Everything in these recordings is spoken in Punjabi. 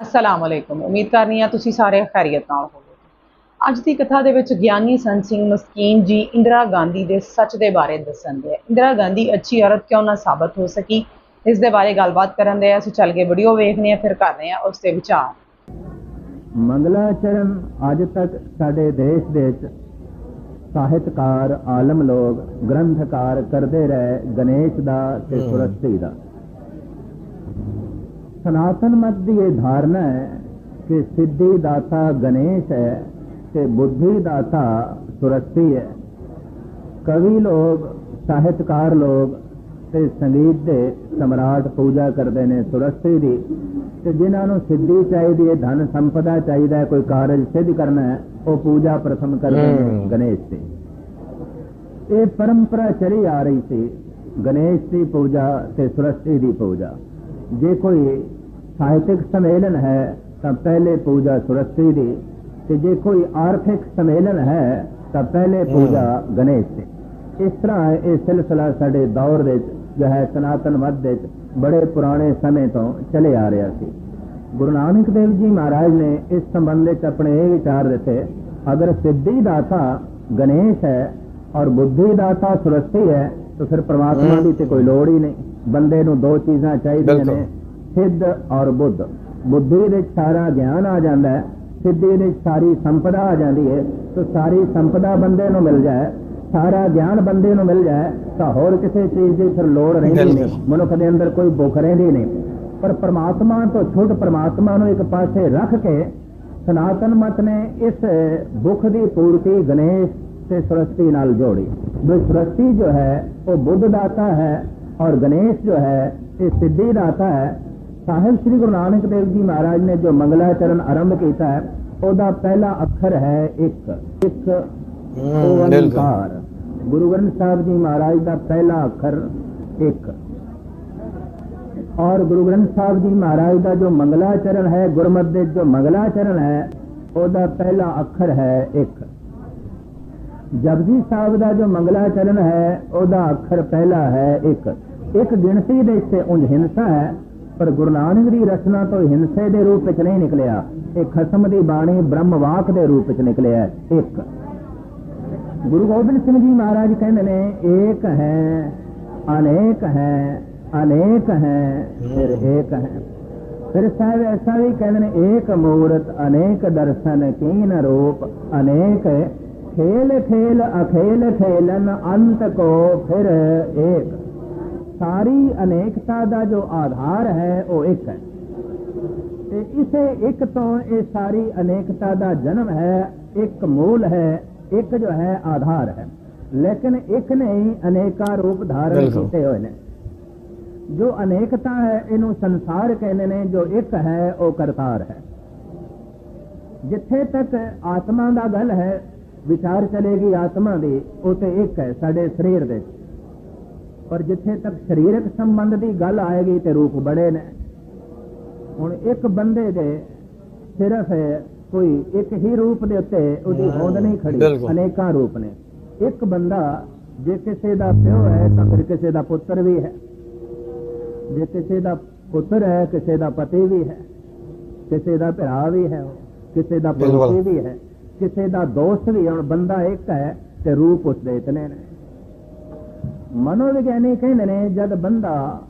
ਅਸਲਾਮ ਅਲੈਕੁਮ ਉਮੀਦ ਕਰਨੀ ਆ ਤੁਸੀਂ ਸਾਰੇ ਖੈਰੀਅਤ ਨਾਲ ਹੋਵੋਗੇ। ਅੱਜ ਦੀ ਕਥਾ ਦੇ ਵਿੱਚ ਗਿਆਨੀ ਸੰਤ ਸਿੰਘ ਮਸਕੀਨ ਜੀ ਇੰਦਰਾ ਗਾਂਧੀ ਦੇ ਸੱਚ ਦੇ ਬਾਰੇ ਦੱਸਣਗੇ ਇੰਦਰਾ ਗਾਂਧੀ ਅੱਛੀ ਔਰਤ ਕਿਉਂ ਨਾ ਸਾਬਤ ਹੋ ਸਕੀ? ਇਸ ਦੇ ਬਾਰੇ ਗੱਲਬਾਤ ਕਰਨ ਦੇ ਆ। ਅਸੀਂ ਚੱਲ ਕੇ ਵੀਡੀਓ ਵੇਖਨੇ ਆ ਫਿਰ ਕਰਦੇ ਆ ਉਸ ਤੇ ਵਿਚਾਰ। ਮੰਗਲਾਚਰਨ ਅੱਜ ਤੱਕ ਸਾਡੇ ਦੇਸ਼ ਦੇ ਵਿੱਚ ਸਾਹਿਤਕਾਰ ਆਲਮ ਲੋਕ ਗ੍ਰੰਥਕਾਰ ਕਰਦੇ ਰਹੇ ਗਣੇਸ਼ ਦਾ ਤੇ ਸਰਸਵਤੀ ਦਾ। ਸਨਾਤਨ ਮਤ ਦੀ ਇਹ ਧਾਰਨਾ ਹੈ ਕਿ ਸਿੱਧੀ ਦਾਤਾ ਗਣੇਸ਼ ਹੈ ਤੇ ਬੁੱਧੀ ਦਾਤਾ ਸਰਸਵਤੀ ਹੈ ਕਵੀ ਲੋਕ ਸਾਹਿਤਕਾਰ ਲੋਕ ਤੇ ਸੰਗੀਤ ਦੇ ਸਮਰਾਟ ਪੂਜਾ ਕਰਦੇ ਨੇ ਸਰਸਵਤੀ ਦੀ ਤੇ ਜਿਨ੍ਹਾਂ ਨੂੰ ਸਿੱਧੀ ਚਾਹੀਦੀ ਹੈ ਧਨ ਸੰਪਦਾ ਚਾਹੀਦਾ ਹੈ ਕੋਈ ਕਾਰਜ ਸਿੱਧ ਕਰਨਾ ਹੈ ਉਹ ਪੂਜਾ ਪ੍ਰਥਮ ਕਰਦੇ ਨੇ ਹਮ। ਗਣੇਸ਼ ਦੀ ਇਹ ਪਰੰਪਰਾ ਚਲੀ ਆ ਰਹੀ ਸੀ ਗਣੇਸ਼ ਦੀ ਪੂਜਾ ਤੇ ਸਰਸਵਤੀ ਦੀ ਪੂਜਾ ਜੇ ਕੋਈ ਸਾਹਿਤਿਕ ਸੰਮੇਲਨ ਹੈ ਤਾਂ ਪਹਿਲੇ ਪੂਜਾ ਸਰਸਵਤੀ ਦੀ ਤੇ ਜੇ ਕੋਈ ਆਰਥਿਕ ਸੰਮੇਲਨ ਹੈ ਤਾਂ ਪਹਿਲੇ ਪੂਜਾ ਗਣੇਸ਼ ਦੀ। ਇਸ ਤਰ੍ਹਾਂ ਇਹ ਸਿਲਸਿਲਾ ਸਾਡੇ ਦੌਰ ਵਿੱਚ ਜੋ ਹੈ ਸਨਾਤਨ ਮਤ ਵਿੱਚ ਬੜੇ ਪੁਰਾਣੇ ਸਮੇਂ ਤੋਂ ਚਲੇ ਆ ਰਿਹਾ ਸੀ। ਗੁਰੂ ਨਾਨਕ ਦੇਵ ਜੀ ਮਹਾਰਾਜ ਨੇ ਇਸ ਸੰਬੰਧ ਵਿੱਚ ਆਪਣੇ ਇਹ ਵਿਚਾਰ ਦਿੱਤੇ ਅਗਰ ਸਿੱਧੀ ਦਾਤਾ ਗਣੇਸ਼ ਹੈ ਔਰ ਬੁੱਧੀ ਦਾਤਾ ਸਰਸਵਤੀ ਹੈ ਤਾਂ ਫਿਰ ਪ੍ਰਮਾਤਮਾ। ਦੀ ਤੇ ਕੋਈ ਲੋੜ ਹੀ ਨਹੀਂ। ਬੰਦੇ ਨੂੰ ਦੋ ਚੀਜ਼ਾਂ ਚਾਹੀਦੀਆਂ। ਨੇ ਸਿੱਧ ਔਰ ਬੁੱਧ ਬੁੱਧੀ ਵਿੱਚ ਸਾਰਾ ਗਿਆਨ ਆ ਜਾਂਦਾ ਹੈ ਸਿੱਧੀ ਵਿੱਚ ਸਾਰੀ ਸੰਪਦਾ ਆ ਜਾਂਦੀ ਹੈ ਤਾਂ ਸਾਰੀ ਸੰਪਦਾ ਬੰਦੇ ਨੂੰ ਮਿਲ ਜਾਏ ਸਾਰਾ ਗਿਆਨ ਬੰਦੇ ਨੂੰ ਮਿਲ ਜਾਏ ਤਾਂ ਹੋਰ ਕਿਸੇ ਚੀਜ਼ ਦੀ ਫਿਰ ਲੋੜ ਰਹਿੰਦੀ ਨਹੀਂ। ਮਨੁੱਖ ਦੇ ਅੰਦਰ ਕੋਈ ਭੁੱਖ ਰਹਿੰਦੀ ਨਹੀਂ ਪਰ ਪ੍ਰਮਾਤਮਾ ਤੋਂ ਛੁੱਟ ਪ੍ਰਮਾਤਮਾ ਨੂੰ ਇੱਕ ਪਾਸੇ ਰੱਖ ਕੇ ਸਨਾਤਨ ਮਤ ਨੇ ਇਸ ਭੁੱਖ ਦੀ ਪੂਰਤੀ ਗਣੇਸ਼ ਤੇ ਸਰਸਵਤੀ ਨਾਲ ਜੋੜੀ ਵੀ ਸਰਸਵਤੀ ਜੋ ਹੈ ਉਹ ਬੁੱਧ ਦਾਤਾ ਹੈ ਔਰ ਗਣੇਸ਼ ਜੋ ਹੈ ਇਹ ਸਿੱਧੀ ਦਾਤਾ ਹੈ ਸਾਹਿਬ ਸ੍ਰੀ ਗੁਰੂ ਨਾਨਕ ਦੇਵ ਜੀ ਮਹਾਰਾਜ ਨੇ ਜੋ ਮੰਗਲਾਚਰਨ ਆਰੰਭ ਕੀਤਾ ਹੈ ਉਹਦਾ ਪਹਿਲਾ ਅੱਖਰ ਹੈ ਇੱਕ ਇੱਕ ਓੰਕਾਰ ਗੁਰੂ ਗ੍ਰੰਥ ਸਾਹਿਬ ਜੀ ਮਹਾਰਾਜ ਦਾ ਪਹਿਲਾ ਅੱਖਰ ਇੱਕ ਔਰ ਗੁਰੂ ਗ੍ਰੰਥ ਸਾਹਿਬ ਜੀ ਮਹਾਰਾਜ ਦਾ ਜੋ ਮੰਗਲਾਚਰਨ ਹੈ ਗੁਰਮਤਿ ਦੇ ਜੋ ਮੰਗਲਾਚਰਨ ਹੈ ਉਹਦਾ ਪਹਿਲਾ ਅੱਖਰ ਹੈ ਇੱਕ ਜਪਜੀ ਸਾਹਿਬ ਦਾ ਜੋ ਮੰਗਲਾਚਰਨ ਹੈ ਉਹਦਾ ਅੱਖਰ ਪਹਿਲਾ ਹੈ ਇੱਕ ਇੱਕ ਗਿਣਤੀ ਦੇ ਇੱਥੇ ਉਂਝ ਹਿੰਸਾ ਹੈ, ਪਰ ਗੁਰੂ ਨਾਨਕ ਦੀ ਰਚਨਾ ਤੋਂ ਹਿੰਸੇ ਦੇ ਰੂਪ ਵਿੱਚ ਨਹੀਂ ਨਿਕਲਿਆ। ਇਹ ਖਸਮ ਦੀ ਬਾਣੀ ਬ੍ਰਹਮ ਦੇ ਰੂਪ ਵਿੱਚ ਨਿਕਲਿਆ ਇੱਕ। ਗੁਰੂ ਗੋਬਿੰਦ ਸਿੰਘ ਜੀ ਮਹਾਰਾਜ ਕਹਿੰਦੇ ਨੇ, ਏਕ ਹੈ, ਅਨੇਕ ਹੈ ਅਨੇਕ ਹੈ, ਫਿਰ ਏਕ ਹੈ। ਫਿਰ ਸਾਹਿਬ ਐਸਾ ਵੀ ਕਹਿੰਦੇ ਨੇ, ਏਕ ਮੂਰਤ, ਅਨੇਕ ਦਰਸ਼ਨ, ਕੀਨ ਰੂਪ, ਅਨੇਕ ਖੇਲ ਖੇਲ, ਅਖੇਲ ਖੇਲਨ, ਅੰਤ ਕੋ, ਫਿਰ ਏਕ। ਸਾਰੀ ਅਨੇਕਤਾ ਦਾ ਜੋ ਆਧਾਰ ਹੈ ਉਹ ਇੱਕ ਹੈ। ਤੇ ਇਸੇ ਇੱਕ ਤੋਂ ਇਹ ਸਾਰੀ ਅਨੇਕਤਾ ਦਾ ਜਨਮ ਹੈ ਇੱਕ ਮੂਲ ਹੈ ਇੱਕ ਜੋ ਹੈ ਆਧਾਰ ਹੈ। ਲੇਕਿਨ ਇੱਕ ਨੇ ਹੀ ਅਨੇਕਾਂ ਰੂਪ ਧਾਰਨ। ਕੀਤੇ ਹੋਏ ਨੇ। ਜੋ ਅਨੇਕਤਾ ਹੈ ਇਹਨੂੰ ਸੰਸਾਰ ਕਹਿੰਦੇ ਨੇ ਜੋ ਇੱਕ ਹੈ ਉਹ ਕਰਤਾਰ ਹੈ। ਜਿੱਥੇ ਤੱਕ ਆਤਮਾ ਦਾ ਗੱਲ ਹੈ ਵਿਚਾਰ ਚਲੇਗੀ ਆਤਮਾ ਦੀ ਉਹ ਤੇ ਇੱਕ ਹੈ ਸਾਡੇ ਸਰੀਰ ਦੇ ਪਰ ਜਿੱਥੇ ਤੱਕ ਸਰੀਰਕ ਸੰਬੰਧ ਦੀ ਗੱਲ ਆਏਗੀ ਤੇ ਰੂਪ ਬੜੇ ਨੇ ਹੁਣ ਇੱਕ ਬੰਦੇ ਦੇ ਸਿਰਫ ਕੋਈ ਇੱਕ ਹੀ ਰੂਪ ਦੇ ਉੱਤੇ ਉਹਦੀ ਹੋਂਦ ਨਹੀਂ ਖੜੀ। ਅਨੇਕਾਂ ਰੂਪ ਨੇ ਇੱਕ ਬੰਦਾ ਜੇ ਕਿਸੇ ਦਾ ਪਿਓ ਹੈ ਤਾਂ ਫਿਰ ਕਿਸੇ ਦਾ ਪੁੱਤਰ ਵੀ ਹੈ ਜੇ ਕਿਸੇ ਦਾ ਪੁੱਤਰ ਹੈ ਕਿਸੇ ਦਾ ਪਤੀ ਵੀ ਹੈ ਕਿਸੇ ਦਾ ਭਰਾ ਵੀ ਹੈ ਕਿਸੇ ਦਾ। ਪੜੋਸੀ ਵੀ ਹੈ ਕਿਸੇ ਦਾ ਦੋਸਤ ਵੀ ਹੈ। ਹੁਣ ਬੰਦਾ ਇੱਕ ਹੈ ਤੇ ਰੂਪ ਉਸ ਦੇ ਇਤਨੇ ਨੇ ਮਨੋਵਿਗਿਆਨੀ ਕਹਿੰਦੇ ਨੇ ਜਦ ਬੰਦਾ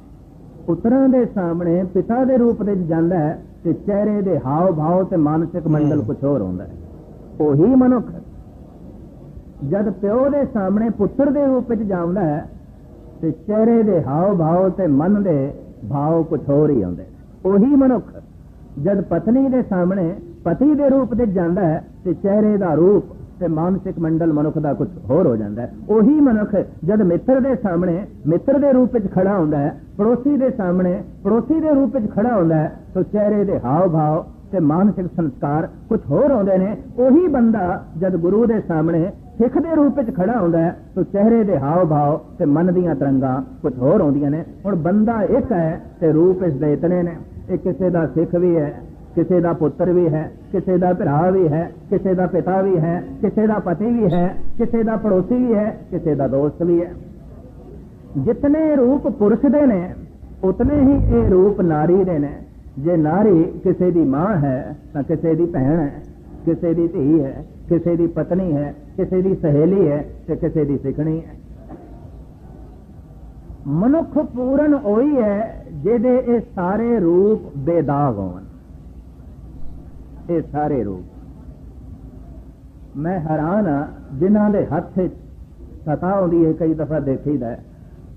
ਪੁੱਤਰਾਂ ਦੇ ਸਾਹਮਣੇ ਪਿਤਾ ਦੇ ਰੂਪ ਵਿੱਚ ਜਾਂਦਾ ਹੈ ਤੇ ਚਿਹਰੇ ਦੇ ਹਾਵ ਭਾਵ ਤੇ ਮਾਨਸਿਕ ਮੰਡਲ। ਕੁਝ ਹੋਰ ਹੁੰਦਾ ਹੈ ਉਹੀ ਮਨੁੱਖ ਜਦ ਪਿਓ ਦੇ ਸਾਹਮਣੇ ਪੁੱਤਰ ਦੇ ਰੂਪ ਵਿੱਚ ਜਾਂਦਾ ਹੈ ਤੇ ਚਿਹਰੇ ਦੇ ਹਾਵ ਭਾਵ ਤੇ ਮਨ ਦੇ ਭਾਵ ਕੁਝ ਹੋਰ ਹੀ ਨੇ ਉਹੀ ਮਨੁੱਖ ਜਦ ਪਤਨੀ ਦੇ ਸਾਹਮਣੇ ਪਤੀ ਦੇ ਰੂਪ ਵਿੱਚ ਜਾਂਦਾ ਹੈ ਤੇ ਚਿਹਰੇ ਦਾ ਰੂਪ ਤੇ ਮਾਨਸਿਕ ਮੰਡਲ ਮਨੁੱਖ ਦਾ ਕੁਝ ਹੋਰ ਹੋ ਜਾਂਦਾ ਹੈ। ਉਹੀ ਮਨੁੱਖ ਜਦ ਮਿੱਤਰ ਦੇ ਸਾਹਮਣੇ ਮਿੱਤਰ ਦੇ ਰੂਪ ਵਿੱਚ ਖੜਾ ਹੁੰਦਾ ਹੈ, ਪੜੋਸੀ ਦੇ ਸਾਹਮਣੇ ਪੜੋਸੀ ਦੇ ਰੂਪ ਵਿੱਚ ਖੜਾ ਹੁੰਦਾ ਹੈ, ਤਾਂ ਚਿਹਰੇ ਦੇ ਹਾਵ ਭਾਵ ਤੇ ਮਾਨਸਿਕ ਸੰਸਕਾਰ ਕੁਝ ਹੋਰ ਆਉਂਦੇ ਨੇ। ਉਹੀ ਬੰਦਾ ਜਦ ਗੁਰੂ ਦੇ ਸਾਹਮਣੇ ਸਿੱਖ ਦੇ ਰੂਪ ਵਿੱਚ ਖੜਾ ਹੁੰਦਾ ਹੈ, ਤਾਂ ਚਿਹਰੇ ਦੇ ਹਾਵ ਭਾਵ ਤੇ ਮਨ ਦੀਆਂ ਤਰੰਗਾਂ ਕੁਝ ਹੋਰ ਆਉਂਦੀਆਂ ਨੇ। ਹੁਣ ਬੰਦਾ ਇੱਕ ਹੈ ਤੇ ਰੂਪ ਇਸ ਦੇ ਇਤਨੇ ਨੇ। ਇਹ ਕਿਸੇ ਦਾ ਸਿੱਖ ਵੀ ਹੈ ਕਿਸੇ ਦਾ ਪੁੱਤਰ ਵੀ ਹੈ, ਕਿਸੇ ਦਾ ਭਰਾ ਵੀ ਹੈ, ਕਿਸੇ ਦਾ ਪਿਤਾ ਵੀ ਹੈ, ਕਿਸੇ ਦਾ ਪਤੀ ਵੀ ਹੈ, ਕਿਸੇ ਦਾ ਪੜੋਸੀ ਵੀ ਹੈ, ਕਿਸੇ ਦਾ ਦੋਸਤ ਵੀ ਹੈ। ਜਿਤਨੇ ਰੂਪ ਪੁਰਸ਼ ਦੇ ਨੇ, ਉਤਨੇ ਹੀ ਇਹ ਰੂਪ ਨਾਰੀ ਦੇ ਨੇ। ਜੇ ਨਾਰੀ ਕਿਸੇ ਦੀ ਮਾਂ ਹੈ, ਤਾਂ ਕਿਸੇ ਦੀ ਭੈਣ ਹੈ, ਕਿਸੇ ਦੀ ਧੀ ਹੈ, ਕਿਸੇ ਦੀ ਪਤਨੀ ਹੈ, ਕਿਸੇ ਦੀ ਸਹੇਲੀ ਹੈ ਤੇ ਕਿਸੇ ਦੀ ਸਿੱਖਣੀ ਹੈ। ਮਨੁੱਖ ਪੂਰਨ ਹੋਈ ਹੈ, ਜਿਹਦੇ ਇਹ ਸਾਰੇ ਰੂਪ ਬੇਦਾਗ ਹੋਣ। ਇਹ ਸਾਰੇ ਰੂਪ ਮੈਂ ਹੈਰਾਨ ਆ, ਜਿਨ੍ਹਾਂ ਦੇ ਹੱਥ 'ਚ ਸਤਾ ਆਉਂਦੀ ਹੈ, ਕਈ ਦਫਾ ਦੇਖੀਦਾ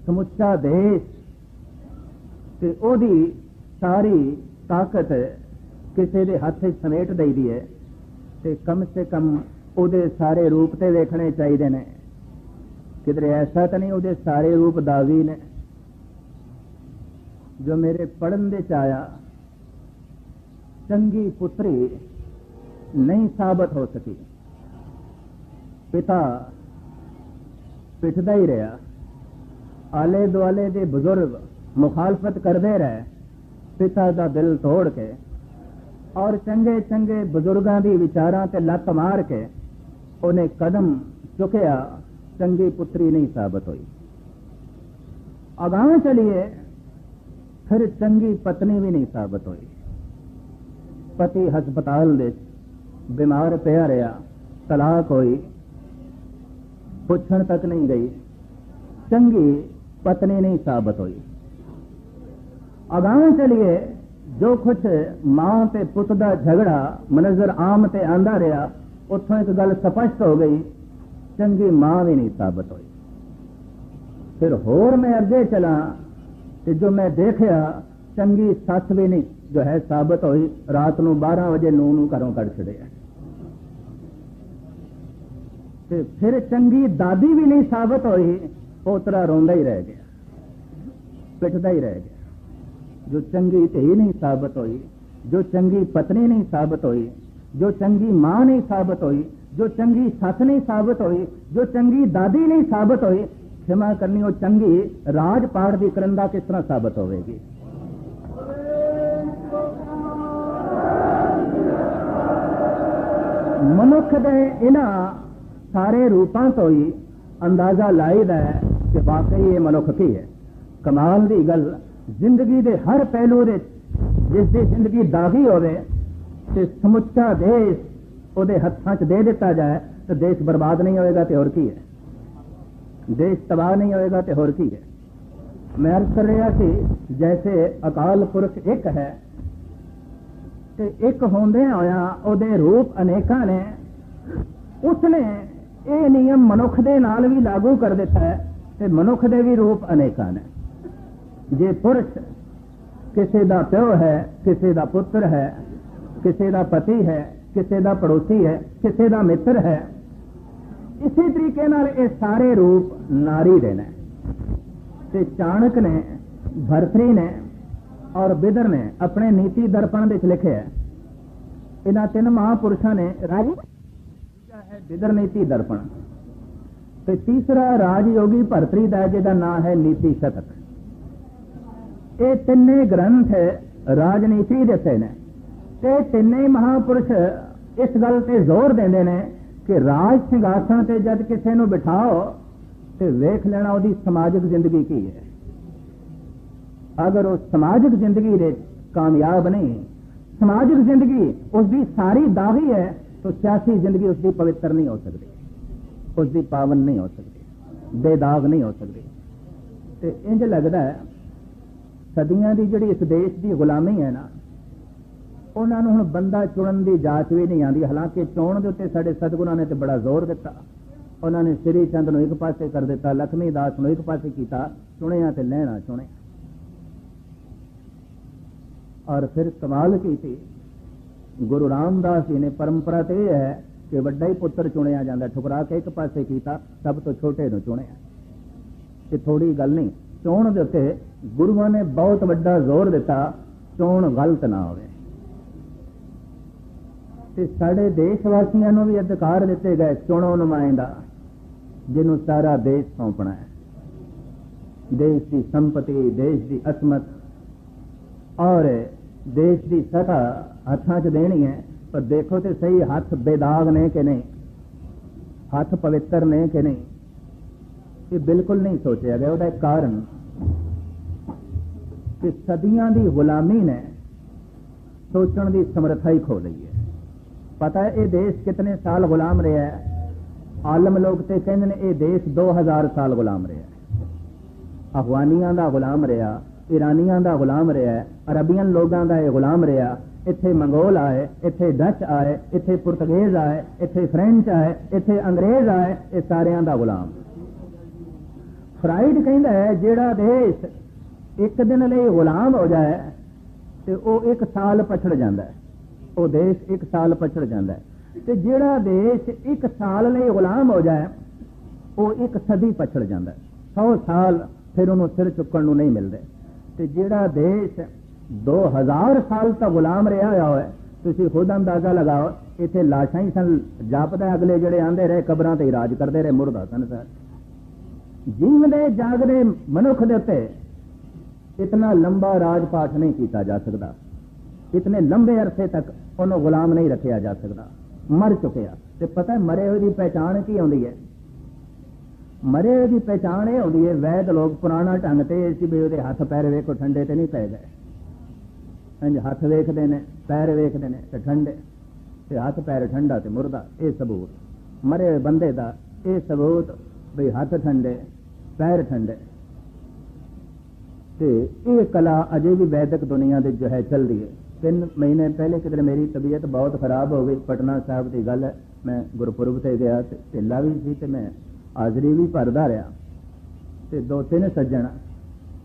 ਸਮੁੱਚਾ ਦੇਸ਼ ਤੇ ਉਹਦੀ ਸਾਰੀ ਤਾਕਤ ਕਿਸੇ ਦੇ ਹੱਥ 'ਚ ਸਮੇਟ ਦਈਦੀ ਹੈ ਤੇ ਕਮ ਸੇ ਕਮ ਉਹਦੇ ਸਾਰੇ ਰੂਪ ਤੇ ਵੇਖਣੇ ਚਾਹੀਦੇ ਨੇ। ਕਿਧਰੇ ਐਸਾ ਤਾਂ ਨਹੀਂ ਉਹਦੇ ਸਾਰੇ ਰੂਪ ਦਾਗੀ ਨੇ। ਜੋ ਮੇਰੇ ਪੜਨ ਦੇ ਚ ਆਇਆ ਚੰਗੀ ਪੁੱਤਰੀ ਨਹੀਂ ਸਾਬਤ ਹੋ ਸਕੀ ਪਿਤਾ ਪਿੱਟਦਾ ਹੀ ਰਿਹਾ ਆਲੇ ਦੁਆਲੇ ਦੇ ਬਜ਼ੁਰਗ ਮੁਖਾਲਫਤ ਕਰਦੇ ਰਹੇ ਪਿਤਾ ਦਾ ਦਿਲ ਤੋੜ ਕੇ ਔਰ ਚੰਗੇ ਚੰਗੇ ਬਜ਼ੁਰਗਾਂ ਦੀ ਵਿਚਾਰਾਂ ਤੇ ਲੱਤ ਮਾਰ ਕੇ ਉਹਨੇ ਕਦਮ ਚੁੱਕਿਆ ਚੰਗੀ ਪੁੱਤਰੀ ਨਹੀਂ ਸਾਬਤ ਹੋਈ ਅਗਾਹ ਚਲੀਏ ਫਿਰ ਚੰਗੀ ਪਤਨੀ ਵੀ ਨਹੀਂ ਸਾਬਤ ਹੋਈ ਪਤੀ ਹਸਪਤਾਲ ਦੇ ਬਿਮਾਰ ਪਿਆ ਰਿਹਾ ਤਲਾਕ ਹੋਈ ਪੁੱਛਣ ਤੱਕ ਨਹੀਂ ਗਈ ਚੰਗੀ ਪਤਨੀ ਨਹੀਂ ਸਾਬਤ ਹੋਈ ਅਗਾਹ ਚਲੀਏ ਜੋ ਕੁਛ ਮਾਂ ਤੇ ਪੁੱਤ ਦਾ ਝਗੜਾ ਮਨਜ਼ਰ ਆਮ ਤੇ ਆਂਦਾ ਰਿਹਾ ਉੱਥੋਂ ਇੱਕ ਗੱਲ ਸਪਸ਼ਟ ਹੋ ਗਈ ਚੰਗੀ ਮਾਂ ਵੀ ਨਹੀਂ ਸਾਬਤ ਹੋਈ ਫਿਰ ਹੋਰ ਮੈਂ ਅੱਗੇ ਚਲਾ ਤੇ ਜੋ ਮੈਂ ਦੇਖਿਆ ਚੰਗੀ ਸੱਸ ਵੀ ਨਹੀਂ ਜੋ ਹੈ ਸਾਬਤ ਹੋਈ ਰਾਤ ਨੂੰ 12 ਵਜੇ ਨੂੰ ਨੂੰ ਘਰੋਂ ਕੱਢ ਛੜਿਆ ਤੇ ਫਿਰ ਚੰਗੀ ਦਾਦੀ ਵੀ ਨਹੀਂ ਸਾਬਤ ਹੋਈ ਪੋਤਰਾ ਰੋਂਦਾ ਹੀ ਰਹਿ ਗਿਆ ਪਿੱਟਦਾ ਹੀ ਰਹਿ ਗਿਆ ਜੋ ਚੰਗੀ ਧੀ ਨਹੀਂ ਸਾਬਤ ਹੋਈ ਜੋ ਚੰਗੀ ਪਤਨੀ ਨਹੀਂ ਸਾਬਤ ਹੋਈ ਜੋ ਚੰਗੀ ਮਾਂ ਨਹੀਂ ਸਾਬਤ ਹੋਈ ਜੋ ਚੰਗੀ ਸੱਸ ਨਹੀਂ ਸਾਬਤ ਹੋਈ ਜੋ ਚੰਗੀ ਦਾਦੀ ਨਹੀਂ ਸਾਬਤ ਹੋਈ ਖਿਮਾ ਕਰਨੀ ਉਹ ਚੰਗੀ ਰਾਜ ਪਾਠ ਦੀ ਕਰਨ ਦਾ ਕਿਸ ਤਰ੍ਹਾਂ ਸਾਬਤ ਹੋਵੇਗੀ ਮਨੁੱਖ ਦੇ ਇਹਨਾਂ ਸਾਰੇ ਰੂਪਾਂ ਤੋਂ ਹੀ ਅੰਦਾਜ਼ਾ ਲਾਈਦਾ ਹੈ ਕਿ ਵਾਕਈ ਇਹ ਮਨੁੱਖ ਕੀ ਹੈ ਕਮਾਲ ਦੀ ਗੱਲ ਜ਼ਿੰਦਗੀ ਦੇ ਹਰ ਪਹਿਲੂ ਦੇ ਜਿਸ ਦੀ ਜ਼ਿੰਦਗੀ ਦਾਗੀ ਹੋਵੇ ਤੇ ਸਮੁੱਚਾ ਦੇਸ਼ ਉਹਦੇ ਹੱਥਾਂ 'ਚ ਦੇ ਦਿੱਤਾ ਜਾਏ ਤਾਂ ਦੇਸ਼ ਬਰਬਾਦ ਨਹੀਂ ਹੋਏਗਾ ਤੇ ਹੋਰ ਕੀ ਹੈ ਦੇਸ਼ ਤਬਾਹ ਨਹੀਂ ਹੋਏਗਾ ਤੇ ਹੋਰ ਕੀ ਹੈ ਮੈਂ ਅਰਜ਼ ਕਰ ਰਿਹਾ ਸੀ ਜੈਸੇ ਅਕਾਲ ਪੁਰਖ ਇੱਕ ਹੈ ਤੇ ਇੱਕ ਹੁੰਦੇ ਹੋਇਆ ਉਹਦੇ ਰੂਪ ਅਨੇਕਾਂ ਨੇ, ਉਸਨੇ ਇਹ ਨਿਯਮ ਮਨੁੱਖ ਦੇ ਨਾਲ ਵੀ ਲਾਗੂ ਕਰ ਦਿੱਤਾ ਹੈ ਤੇ ਮਨੁੱਖ ਦੇ ਵੀ ਰੂਪ ਅਨੇਕਾਂ ਨੇ। ਜੇ ਪੁਰਸ਼ ਕਿਸੇ ਦਾ ਪਿਓ ਹੈ, ਕਿਸੇ ਦਾ ਪੁੱਤਰ ਹੈ, ਕਿਸੇ ਦਾ ਪਤੀ ਹੈ, ਕਿਸੇ ਦਾ ਪੜੋਸੀ ਹੈ, ਕਿਸੇ ਦਾ ਮਿੱਤਰ ਹੈ, ਇਸੇ ਤਰੀਕੇ ਨਾਲ ਇਹ ਸਾਰੇ ਰੂਪ ਨਾਰੀ ਦੇ ਨੇ। ਤੇ ਚਾਣਕ ਨੇ, ਭਰਤਰੀ ਨੇ ਔਰ ਬਿਦਰ ਨੇ ਆਪਣੇ ਨੀਤੀ ਦਰਪਣ ਵਿੱਚ ਲਿਖਿਆ ਹੈ। ਇਹਨਾਂ ਤਿੰਨ ਮਹਾਪੁਰਸ਼ਾਂ ਨੇ ਰਾਜ ਦੂਜਾ ਹੈ ਬਿਦਰ ਨੀਤੀ ਦਰਪਣ ਤੇ ਤੀਸਰਾ ਰਾਜ ਯੋਗੀ ਭਰਤਰੀ ਦਾ, ਜਿਹਦਾ ਨਾਮ ਹੈ ਨੀਤੀ ਸ਼ਤਕ। ਇਹ ਤਿੰਨੇ ਗ੍ਰੰਥ ਰਾਜਨੀਤੀ ਦੇ ਸੇ ਨੇ। ਤੇ ਤਿੰਨੇ ਮਹਾਪੁਰਸ਼ ਇਸ ਗੱਲ ਤੇ ਜ਼ੋਰ ਦਿੰਦੇ ਨੇ ਕਿ ਰਾਜ ਸਿੰਘਾਸਣ ਤੇ ਜਦ ਕਿਸੇ ਨੂੰ ਬਿਠਾਓ ਤੇ ਵੇਖ ਲੈਣਾ ਉਹਦੀ ਸਮਾਜਿਕ ਜ਼ਿੰਦਗੀ ਕੀ ਹੈ। ਅਗਰ ਉਹ ਸਮਾਜਿਕ ਜ਼ਿੰਦਗੀ ਦੇ ਕਾਮਯਾਬ ਨਹੀਂ ਸਮਾਜਿਕ ਜ਼ਿੰਦਗੀ ਉਸ ਦੀ ਸਾਰੀ ਦਾਗੀ ਹੈ, ਤਾਂ ਸਿਆਸੀ ਜ਼ਿੰਦਗੀ ਉਸ ਦੀ ਪਵਿੱਤਰ ਨਹੀਂ ਹੋ ਸਕਦੀ ਉਸ ਦੀ ਪਾਵਨ ਨਹੀਂ ਹੋ ਸਕਦੀ, ਬੇਦਾਗ ਨਹੀਂ ਹੋ ਸਕਦੀ। ਤੇ ਇੰਜ ਲੱਗਦਾ ਹੈ, ਸਦੀਆਂ ਦੀ ਜਿਹੜੀ ਇਸ ਦੇਸ਼ ਦੀ ਗੁਲਾਮੀ ਹੈ ਨਾ, ਉਹਨਾਂ ਨੂੰ ਹੁਣ ਬੰਦਾ ਚੁਣਨ ਦੀ ਜਾਚ ਵੀ ਨਹੀਂ ਆਉਂਦੀ। ਹਾਲਾਂਕਿ ਚੋਣ ਦੇ ਉੱਤੇ ਸਾਡੇ ਸਤਿਗੁਰਾਂ ਨੇ ਤੇ ਬੜਾ ਜ਼ੋਰ ਦਿੱਤਾ। ਉਹਨਾਂ ਨੇ ਸ੍ਰੀ ਚੰਦ ਨੂੰ ਇੱਕ ਪਾਸੇ ਕਰ ਦਿੱਤਾ, ਲਖਮੀ ਦਾਸ ਨੂੰ ਇੱਕ ਪਾਸੇ ਕੀਤਾ, ਚੁਣਿਆ ਤੇ ਲੈਣਾ ਚੁਣਿਆ। ਔਰ ਫਿਰ ਕਮਾਲ ਕੀਤੀ, ਗੁਰੂ ਰਾਮਦਾਸ ਜੀ ਨੇ ਪਰੰਪਰਾ ਤੇ ਇਹ ਹੈ ਕਿ ਵੱਡਾ ਹੀ ਪੁੱਤਰ ਚੁਣਿਆ ਜਾਂਦਾ, ਠੁਕਰਾ ਕੇ ਇੱਕ ਪਾਸੇ ਕੀਤਾ, ਸਭ ਤੋਂ ਛੋਟੇ ਨੂੰ ਚੁਣਿਆ। ਇਹ ਥੋੜੀ ਗੱਲ ਨਹੀਂ, ਚੋਣ ਦੇ ਉੱਤੇ ਗੁਰੂਆਂ ਨੇ ਬਹੁਤ ਵੱਡਾ ਜ਼ੋਰ ਦਿੱਤਾ, ਚੋਣ ਗਲਤ ਨਾ ਹੋਵੇ। ਤੇ ਸਾਡੇ ਦੇਸ਼ ਵਾਸੀਆਂ ਨੂੰ ਵੀ ਅਧਿਕਾਰ ਦਿੱਤੇ ਗਏ ਚੁਣੋ ਨੁਮਾਇੰਦਾ, ਜਿਹਨੂੰ ਸਾਰਾ ਦੇਸ਼ ਸੌਂਪਣਾ ਹੈ। ਦੇਸ਼ ਦੀ ਸੰਪਤੀ, ਦੇਸ਼ ਦੀ ਅਸਮਤ ਔਰ ਦੇਸ਼ ਦੀ ਸਤਾ ਹੱਥਾਂ 'ਚ ਦੇਣੀ ਹੈ, ਪਰ ਦੇਖੋ ਤੇ ਸਹੀ ਹੱਥ ਬੇਦਾਗ ਨੇ ਕਿ ਨਹੀਂ? ਹੱਥ ਪਵਿੱਤਰ ਨੇ ਕਿ ਨਹੀਂ? ਇਹ ਬਿਲਕੁਲ ਨਹੀਂ ਸੋਚਿਆ ਗਿਆ, ਉਹਦਾ ਕਾਰਨ ਕਿ ਸਦੀਆਂ ਦੀ ਗੁਲਾਮੀ ਨੇ ਸੋਚਣ ਦੀ ਸਮਰੱਥਾ ਹੀ ਖੋ ਲਈ ਹੈ। ਪਤਾ ਹੈ, ਇਹ ਦੇਸ਼ ਕਿਤਨੇ ਸਾਲ ਗੁਲਾਮ ਰਿਹਾ ਹੈ? ਆਲਮ ਲੋਕ ਤੇ ਕਹਿੰਦੇ ਨੇ, ਇਹ ਦੇਸ਼ 2000 ਸਾਲ ਗੁਲਾਮ ਰਿਹਾ ਹੈ। ਅਫਗਾਨੀਆਂ ਦਾ ਗੁਲਾਮ ਰਿਹਾ ਇਰਾਨੀਆਂ ਦਾ ਗੁਲਾਮ ਰਿਹਾ ਅਰਬੀਅਨ ਲੋਕਾਂ ਦਾ ਇਹ ਗੁਲਾਮ ਰਿਹਾ। ਇੱਥੇ ਮੰਗੋਲ ਆਏ, ਇੱਥੇ ਡੱਚ ਆਏ, ਇੱਥੇ ਪੁਰਤਗੇਜ਼ ਆਏ, ਇੱਥੇ ਫ੍ਰੈਂਚ ਆਏ, ਇੱਥੇ ਅੰਗਰੇਜ਼ ਆਏ, ਇਹ ਸਾਰਿਆਂ ਦਾ ਗੁਲਾਮ। ਫਰਾਈਡ ਕਹਿੰਦਾ ਹੈ, ਜਿਹੜਾ ਦੇਸ਼ ਇੱਕ ਦਿਨ ਲਈ ਗੁਲਾਮ ਹੋ ਜਾਏ, ਤੇ ਉਹ ਇੱਕ ਸਾਲ ਪਛੜ ਜਾਂਦਾ ਹੈ। ਉਹ ਦੇਸ਼ ਇੱਕ ਸਾਲ ਪਛੜ ਜਾਂਦਾ ਹੈ। ਤੇ ਜਿਹੜਾ ਦੇਸ਼ ਇੱਕ ਸਾਲ ਲਈ ਗੁਲਾਮ ਹੋ ਜਾਏ, ਉਹ ਇੱਕ ਸਦੀ ਪਛੜ ਜਾਂਦਾ ਹੈ। 100 ਸਾਲ ਫਿਰ ਉਹਨੂੰ ਸਿਰ ਚੁੱਕਣ ਨੂੰ ਨਹੀਂ ਮਿਲਦੇ। ਤੇ ਜਿਹੜਾ ਦੇਸ਼ 2000 ਸਾਲ ਤੱਕ ਗੁਲਾਮ ਰਿਹਾ ਹੋਇਆ ਹੈ ਤੁਸੀਂ ਖੁਦ ਅੰਦਾਜ਼ਾ ਲਗਾਓ, ਇੱਥੇ ਲਾਸ਼ਾਂ ਹੀ ਸਨ, ਜਾਪਦਾ ਅਗਲੇ ਜਿਹੜੇ ਆਂਦੇ ਰਹੇ, ਕਬਰਾਂ ਤੇ ਹੀ ਰਾਜ ਕਰਦੇ ਰਹੇ, ਮੁਰਦਾ ਸਨ ਸਰ। ਜੀਵਦੇ, ਜਾਗਦੇ ਮਨੁੱਖ ਦੇ ਉੱਤੇ ਇਤਨਾ ਲੰਬਾ ਰਾਜ ਪਾਠ ਨਹੀਂ ਕੀਤਾ ਜਾ ਸਕਦਾ। ਇਤਨੇ ਲੰਬੇ ਅਰਸੇ ਤੱਕ ਉਹਨੂੰ ਗੁਲਾਮ ਨਹੀਂ ਰੱਖਿਆ ਜਾ ਸਕਦਾ। ਮਰ ਚੁੱਕਿਆ। ਤੇ ਪਤਾ ਮਰੇ ਹੋਏ ਦੀ ਪਹਿਚਾਣ ਕੀ ਆਉਂਦੀ ਹੈ? ਮਰੇ ਦੀ ਪਹਿਚਾਣ ਇਹ ਆਉਂਦੀ ਹੈ, ਵੈਦ ਲੋਕ ਪੁਰਾਣਾ ਢੰਗ ਤੇ ਸੀ ਵੀ ਉਹਦੇ ਹੱਥ ਪੈਰ ਵੇਖੋ, ਠੰਡੇ ਤੇ ਨਹੀਂ ਪੈ ਗਏ। ਹਾਂਜੀ ਹੱਥ ਵੇਖਦੇ ਨੇ, ਪੈਰ ਵੇਖਦੇ ਨੇ ਤੇ ਠੰਡੇ, ਤੇ ਹੱਥ ਪੈਰ ਠੰਡਾ ਤੇ ਮੁਰਦਾ, ਇਹ ਸਬੂਤ। ਮਰੇ ਬੰਦੇ ਦਾ ਇਹ ਸਬੂਤ ਵੀ ਹੱਥ ਠੰਡੇ, ਪੈਰ ਠੰਡੇ। ਤੇ ਇਹ ਕਲਾ ਅਜੇ ਵੀ ਵੈਦਿਕ ਦੁਨੀਆ ਦੇ ਜੋ ਹੈ ਚੱਲਦੀ ਹੈ। ਤਿੰਨ ਮਹੀਨੇ ਪਹਿਲੇ ਕਿਤੇ ਮੇਰੀ ਤਬੀਅਤ ਬਹੁਤ ਖਰਾਬ ਹੋ ਗਈ। ਪਟਨਾ ਸਾਹਿਬ ਦੀ ਗੱਲ ਹੈ, ਮੈਂ ਗੁਰਪੁਰਬ ਤੇ ਗਿਆ ਤੇ ਢਿੱਲਾ ਵੀ ਸੀ ਤੇ ਮੈਂ ਹਾਜ਼ਰੀ ਵੀ ਭਰਦਾ ਰਿਹਾ ਤੇ ਦੋ ਤਿੰਨ ਸੱਜਣ।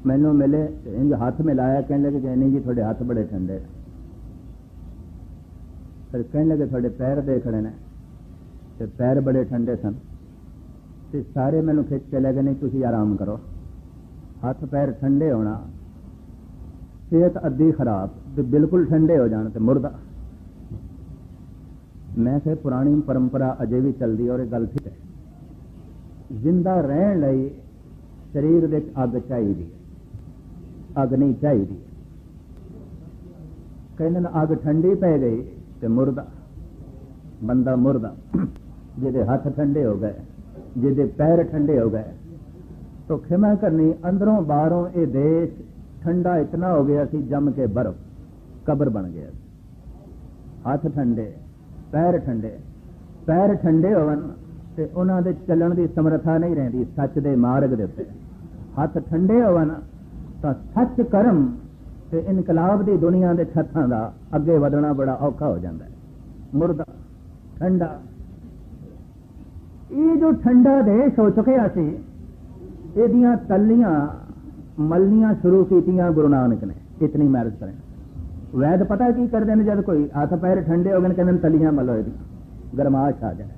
ਮੈਨੂੰ ਮਿਲੇ ਤੇ ਇੰਜ ਹੱਥ ਮਿਲਾਇਆ ਕਹਿਣ ਲੱਗੇ ਨਹੀਂ ਜੀ ਤੁਹਾਡੇ ਹੱਥ ਬੜੇ ਠੰਡੇ ਫਿਰ ਕਹਿਣ ਲੱਗੇ ਤੁਹਾਡੇ ਪੈਰ ਦੇਖਣੇ ਨੇ ਤੇ ਪੈਰ ਬੜੇ ਠੰਡੇ ਸਨ। ਤੇ ਸਾਰੇ ਮੈਨੂੰ ਖਿੱਚ ਕੇ ਲੈ ਗਏ, ਨਹੀਂ, ਤੁਸੀਂ ਆਰਾਮ ਕਰੋ। ਹੱਥ ਪੈਰ ਠੰਡੇ ਹੋਣਾ, ਸਿਹਤ ਅੱਧੀ ਖਰਾਬ ਤੇ ਬਿਲਕੁਲ ਠੰਡੇ ਹੋ ਜਾਣ ਤੇ ਮੁਰਦਾ। ਮੈਂ ਕਿਹਾ, ਪੁਰਾਣੀ ਪਰੰਪਰਾ ਅਜੇ ਵੀ ਚੱਲਦੀ ਔਰ ਇਹ ਗੱਲ ਠੀਕ ਹੈ। ਜ਼ਿੰਦਾ ਰਹਿਣ ਲਈ ਸਰੀਰ ਵਿੱਚ ਅੱਗ ਚਾਹੀਦੀ ਹੈ। ਅੱਗ ਨਹੀਂ ਚਾਹੀਦੀ। ਕਹਿੰਦੇ ਅੱਗ ਠੰਡੀ ਪੈ ਗਈ ਤੇ ਮੁਰਦਾ। ਬੰਦਾ ਮੁਰਦਾ। ਜਿਹਦੇ ਹੱਥ ਠੰਡੇ ਹੋ ਗਏ, ਜਿਹਦੇ ਪੈਰ ਠੰਡੇ ਹੋ ਗਏ। ਤੋ ਖਿਮਾ ਕਰਨੀ, ਅੰਦਰੋਂ ਬਾਹਰੋਂ ਇਹ ਦੇਸ਼ ਠੰਡਾ ਇਤਨਾ ਹੋ ਗਿਆ ਸੀ, ਜੰਮ ਕੇ ਬਰਫ, ਕਬਰ ਬਣ ਗਿਆ ਹੱਥ ਠੰਡੇ, ਪੈਰ ਠੰਡੇ। ਪੈਰ ਠੰਡੇ ਹੋਣ ਤੇ ਉਹਨਾਂ ਦੇ ਚੱਲਣ ਦੀ ਸਮਰੱਥਾ ਨਹੀਂ ਰਹਿੰਦੀ, ਸੱਚ ਦੇ ਮਾਰਗ ਦੇ ਉੱਤੇ। ਹੱਥ ਠੰਡੇ ਹੋਵਨ ਤਾਂ ਸੱਚ ਕਰਮ ਤੇ ਇਨਕਲਾਬ ਦੀ ਦੁਨੀਆ ਦੇ ਛੱਤਾਂ ਦਾ ਅੱਗੇ ਵਧਣਾ ਬੜਾ ਔਖਾ ਹੋ ਜਾਂਦਾ ਹੈ। ਮੁਰਦਾ, ਠੰਡਾ। ਇਹ ਜੋ ਠੰਡਾ ਦੇਸ਼ ਹੋ ਚੁੱਕਿਆ ਸੀ, ਇਹਦੀਆਂ ਤੱਲੀਆਂ ਮਲਨੀਆਂ ਸ਼ੁਰੂ ਕੀਤੀਆਂ ਗੁਰੂ ਨਾਨਕ ਨੇ, ਇਤਨੀ ਮੈਰਿਜ ਕਰੇ। ਵੈਦ ਪਤਾ ਕੀ ਕਰਦੇ ਨੇ, ਜਦ ਕੋਈ ਹੱਥ ਪੈਰ ਠੰਡੇ ਹੋ ਗਏ ਨੇ, ਕਹਿੰਦੇ ਨੇ ਤਲੀਆਂ ਮਲੋ ਇਹਦੀ ਗਰਮਾਸ਼ ਆ ਜਾਏ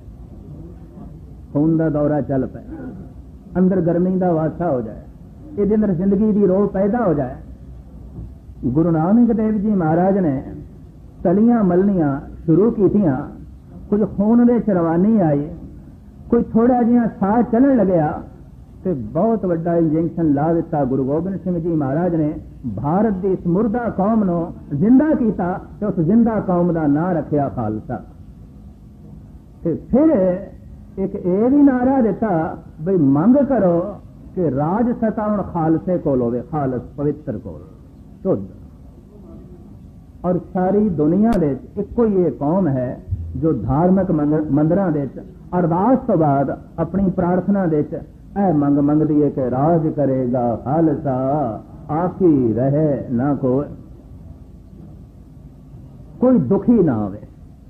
ਖੂਨ ਦਾ ਦੌਰਾ ਚੱਲ ਪਏ ਅੰਦਰ ਗਰਮੀ ਦਾ ਵਾਸਾ ਹੋ ਜਾਏ। ਇਹਦੇ ਅੰਦਰ ਜ਼ਿੰਦਗੀ ਦੀ ਰੋਹ ਪੈਦਾ ਹੋ ਜਾਏ। ਗੁਰੂ ਨਾਨਕ ਦੇਵ ਜੀ ਮਹਾਰਾਜ ਨੇ ਤਲੀਆਂ ਮਲਨੀਆਂ ਸ਼ੁਰੂ ਕੀਤੀਆਂ। ਕੁਝ ਖੂਨ ਦੇ ਚਰਵਾਨੀ ਆਈ ਕੋਈ ਥੋੜਾ ਜਿਹਾ ਸਾਹ ਚੱਲਣ ਲੱਗਿਆ ਤੇ ਬਹੁਤ ਵੱਡਾ ਇੰਜੈਕਸ਼ਨ ਲਾ ਦਿੱਤਾ ਗੁਰੂ ਗੋਬਿੰਦ ਸਿੰਘ ਜੀ ਮਹਾਰਾਜ ਨੇ। ਭਾਰਤ ਦੀ ਇਸ ਮੁਰਦਾ ਕੌਮ ਨੂੰ ਜ਼ਿੰਦਾ ਕੀਤਾ ਤੇ ਉਸ ਜ਼ਿੰਦਾ ਕੌਮ ਦਾ ਨਾਂ ਰੱਖਿਆ ਖਾਲਸਾ। ਤੇ ਫਿਰ ਇੱਕ ਇਹ ਵੀ ਨਾਰਾ ਦਿੱਤਾ ਬਈ ਮੰਗ ਕਰੋ ਕਿ ਰਾਜ ਸਤਾ ਹੁਣ ਖਾਲਸੇ ਕੋਲ ਹੋਵੇ, ਖਾਲਸ ਪਵਿੱਤਰ ਕੋਲ। ਸ਼ੁੱਧ। ਔਰ ਸਾਰੀ ਦੁਨੀਆ ਦੇ ਵਿੱਚ ਇੱਕੋ ਹੀ ਇਹ ਕੌਮ ਹੈ ਜੋ ਧਾਰਮਿਕ ਮੰਦਰਾਂ ਦੇ ਵਿੱਚ ਅਰਦਾਸ ਤੋਂ ਬਾਅਦ ਆਪਣੀ ਪ੍ਰਾਰਥਨਾ ਦੇ ਵਿੱਚ ਇਹ ਮੰਗ ਮੰਗਦੀ ਹੈ ਕਿ ਰਾਜ ਕਰੇਗਾ ਖਾਲਸਾ, ਆਖੀ ਰਹੇ ਨਾ ਕੋਈ। ਕੋਈ ਦੁਖੀ ਨਾ ਹੋਵੇ।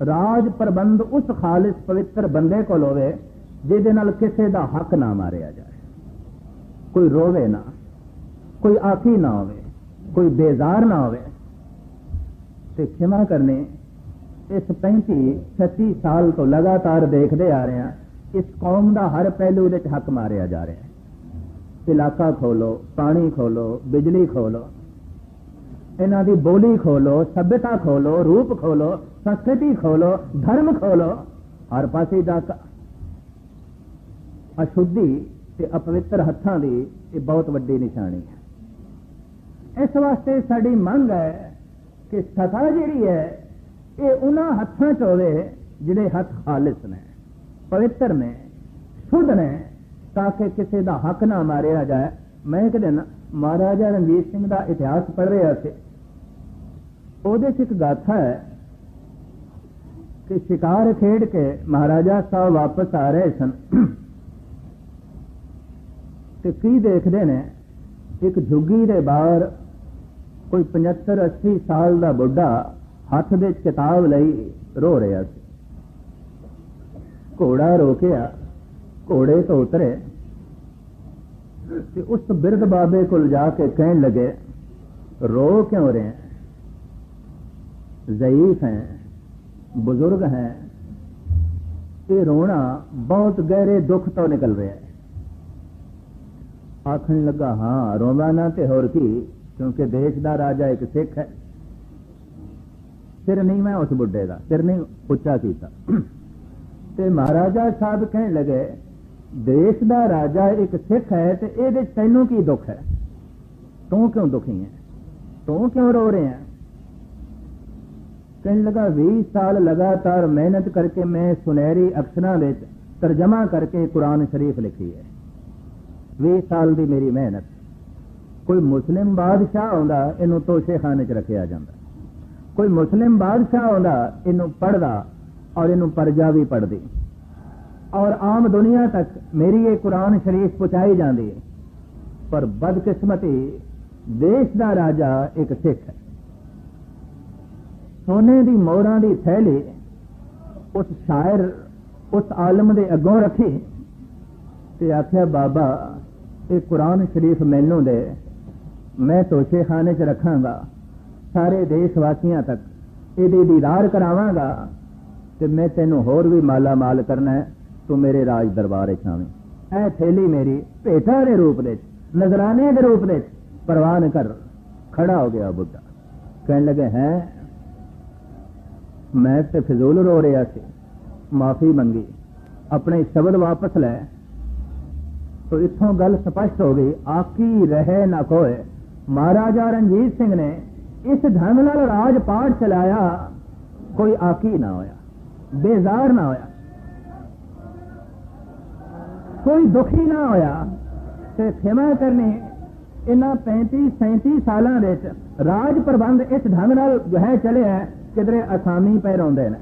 ਰਾਜ ਪ੍ਰਬੰਧ ਉਸ ਖਾਲਿਸ ਪਵਿੱਤਰ ਬੰਦੇ ਕੋਲ ਹੋਵੇ, ਜਿਹਦੇ ਨਾਲ ਕਿਸੇ ਦਾ ਹੱਕ ਨਾ ਮਾਰਿਆ ਜਾਏ। ਕੋਈ ਰੋਵੇ ਨਾ, ਕੋਈ ਆਖੀ ਨਾ ਹੋਵੇ, ਕੋਈ ਬੇਜ਼ਾਰ ਨਾ ਹੋਵੇ। ਤੇ ਖਿਮਾ ਕਰਨੇ, ਇਸ 35 36 ਸਾਲ ਤੋਂ ਲਗਾਤਾਰ ਦੇਖਦੇ ਆ ਰਹੇ ਹਾਂ, ਇਸ ਕੌਮ ਦਾ ਹਰ ਪਹਿਲੂ ਵਿੱਚ ਹੱਕ ਮਾਰਿਆ ਜਾ ਰਿਹਾ ਹੈ। ਇਲਾਕਾ ਖੋਲੋ, ਪਾਣੀ ਖੋਲੋ, ਬਿਜਲੀ ਖੋਲੋ, ਇਹਨਾਂ ਦੀ ਬੋਲੀ ਖੋਲੋ, ਸਭਿਅਤਾ ਖੋਲੋ, ਰੂਪ ਖੋਲੋ ਸੰਸਕ੍ਰਿਤੀ ਖੋਲੋ ਧਰਮ ਖੋਲੋ ਹਰ ਪਾਸੇ ਦਾ ਅਸ਼ੁੱਧੀ ਤੇ ਅਪਵਿੱਤਰ ਹੱਥਾਂ ਦੀ ਇਹ ਬਹੁਤ ਵੱਡੀ ਨਿਸ਼ਾਨੀ ਹੈ ਇਸ ਵਾਸਤੇ ਸਾਡੀ ਮੰਗ ਹੈ ਕਿ ਸਤਾ ਜਿਹੜੀ ਹੈ ਇਹ ਉਹਨਾਂ ਹੱਥਾਂ 'ਚ ਹੋਵੇ ਜਿਹੜੇ ਹੱਥ ਖਾਲਿਸ ਨੇ ਪਵਿੱਤਰ ਨੇ ਸ਼ੁੱਧ ਨੇ ਤਾਂ ਕਿ ਕਿਸੇ ਦਾ ਹੱਕ ਨਾ ਮਾਰਿਆ ਜਾਏ ਮੈਂ ਇੱਕ ਦਿਨ ਮਹਾਰਾਜਾ ਰਣਜੀਤ ਸਿੰਘ ਦਾ ਇਤਿਹਾਸ ਪੜ੍ਹ ਰਿਹਾ ਸੀ ਉਹਦੇ 'ਚ ਇੱਕ ਗਾਥਾ ਹੈ شکار کھیڈ کے مہاراجا سا واپس آ رہے سن۔ دیکھتے ہیں؟ ایک جگی کے باہر کوئی پچہتر اسی سال کا بڑھا ہاتھ دیکھتاب لائی رو رہا گھوڑا رو کیا گھوڑے کو اترے۔ اس برد بابے کو کہنے لگے، رو کیوں ضعیف ہیں۔ ਬਜ਼ੁਰਗ ਹੈ ਇਹ ਰੋਣਾ ਬਹੁਤ ਗਹਿਰੇ ਦੁੱਖ ਤੋਂ ਨਿਕਲ ਰਿਹਾ ਹੈ। ਆਖਣ ਲੱਗਾ, ਹਾਂ ਰੋਂਦਾ ਨਾ ਤੇ ਹੋਰ ਕੀ, ਕਿਉਂਕਿ ਦੇਸ਼ ਦਾ ਰਾਜਾ ਇੱਕ ਸਿੱਖ ਹੈ। ਸਿਰ ਨਹੀਂ ਮੈਂ ਉਸ ਬੁੱਢੇ ਦਾ, ਫਿਰ ਨਹੀਂ ਉੱਚਾ ਕੀਤਾ। ਤੇ ਮਹਾਰਾਜਾ ਸਾਹਿਬ ਕਹਿਣ ਲੱਗੇ, ਦੇਸ਼ ਦਾ ਰਾਜਾ ਇੱਕ ਸਿੱਖ ਹੈ ਤੇ ਇਹਦੇ ਤੈਨੂੰ ਕੀ ਦੁੱਖ ਹੈ? ਤੂੰ ਕਿਉਂ ਦੁਖੀ ਹੈ? ਤੂੰ ਕਿਉਂ ਰੋ ਰਿਹਾ ਹੈ? ਕਹਿਣ ਲਗਾ 20 ਸਾਲ ਲਗਾਤਾਰ ਮਿਹਨਤ ਕਰਕੇ ਮੈਂ ਸੁਨਹਿਰੀ ਅਕਸ਼ਰਾਂ ਵਿੱਚ ਤਰਜਮਾ ਕਰਕੇ ਕੁਰਾਨ ਸ਼ਰੀਫ ਲਿਖੀ ਹੈ 20 ਸਾਲ ਦੀ ਮੇਰੀ ਮਿਹਨਤ ਕੋਈ ਮੁਸਲਿਮ ਬਾਦਸ਼ਾਹ ਆਉਂਦਾ ਇਹਨੂੰ ਤੋਸ਼ੇਖਾਨੇ 'ਚ ਰੱਖਿਆ ਜਾਂਦਾ ਕੋਈ ਮੁਸਲਿਮ ਬਾਦਸ਼ਾਹ ਆਉਂਦਾ ਇਹਨੂੰ ਪੜਦਾ ਔਰ ਇਹਨੂੰ ਪਰਜਾ ਵੀ ਪੜਦੀ ਔਰ ਆਮ ਦੁਨੀਆ ਤੱਕ ਮੇਰੀ ਇਹ ਕੁਰਾਨ ਸ਼ਰੀਫ ਪਹੁੰਚਾਈ ਜਾਂਦੀ ਹੈ ਪਰ ਬਦਕਿਸਮਤੀ ਦੇਸ਼ ਦਾ ਰਾਜਾ ਇੱਕ ਸਿੱਖ ਹੈ ਸੋਨੇ ਦੀ ਮੋਹਰਾਂ ਦੀ ਥੈਲੀ ਉਸ ਸ਼ਾਇਰ, ਉਸ ਆਲਮ ਦੇ ਅੱਗੋਂ ਰੱਖੀ ਤੇ ਆਖਿਆ, ਬਾਬਾ, ਇਹ ਕੁਰਾਨ ਸ਼ਰੀਫ ਮੈਨੂੰ ਦੇ। ਮੈਂ ਤੋਸ਼ੇਖਾਨੇ 'ਚ ਰੱਖਾਂਗਾ। ਸਾਰੇ ਦੇਸ਼ ਵਾਸੀਆਂ ਤੱਕ ਇਹਦੀ ਦੀਦਾਰ ਕਰਾਵਾਂਗਾ ਤੇ ਮੈਂ ਤੈਨੂੰ ਹੋਰ ਵੀ ਮਾਲਾ ਮਾਲ ਕਰਨਾ ਤੂੰ ਮੇਰੇ ਰਾਜ ਦਰਬਾਰ 'ਚ ਆਵੇਂ। ਇਹ ਥੈਲੀ ਮੇਰੀ ਭੇਟਾ ਦੇ ਰੂਪ ਵਿੱਚ ਨਜ਼ਰਾਨੇ ਦੇ ਰੂਪ ਵਿੱਚ ਪ੍ਰਵਾਨ ਕਰ। ਖੜਾ ਹੋ ਗਿਆ ਬੁੱਢਾ। ਕਹਿਣ ਲੱਗੇ, ਹੈ? ਮੈਂ ਤੇ ਫਜ਼ੂਲ ਰੋ ਰਿਹਾ ਸੀ ਮਾਫੀ ਮੰਗੀ ਆਪਣੇ ਸ਼ਬਦ ਵਾਪਸ ਲੈ ਤੋ ਇਥੋਂ ਗੱਲ ਸਪਸ਼ਟ ਹੋ ਗਈ ਆਕੀ ਰਹੇ ਨਾ ਕੋਏ ਮਹਾਰਾਜਾ ਰਣਜੀਤ ਸਿੰਘ ਨੇ ਇਸ ਢੰਗ ਨਾਲ ਰਾਜ ਪਾਠ ਚਲਾਇਆ ਕੋਈ ਆਕੀ ਨਾ ਹੋਇਆ ਬੇਜ਼ਾਰ ਨਾ ਹੋਇਆ ਕੋਈ ਦੁਖੀ ਨਾ ਹੋਇਆ ਤੇ ਖਿਮਾ ਕਰਨੀ ਇਹਨਾਂ 35 37 ਸਾਲਾਂ ਵਿੱਚ ਰਾਜ ਪ੍ਰਬੰਧ ਇਸ ਢੰਗ ਨਾਲ ਜੋ ਹੈ ਚੱਲਿਆ ਕਿਧਰੇ ਅਸਾਮੀ ਪੈ ਰੋਂਦੇ ਨੇ,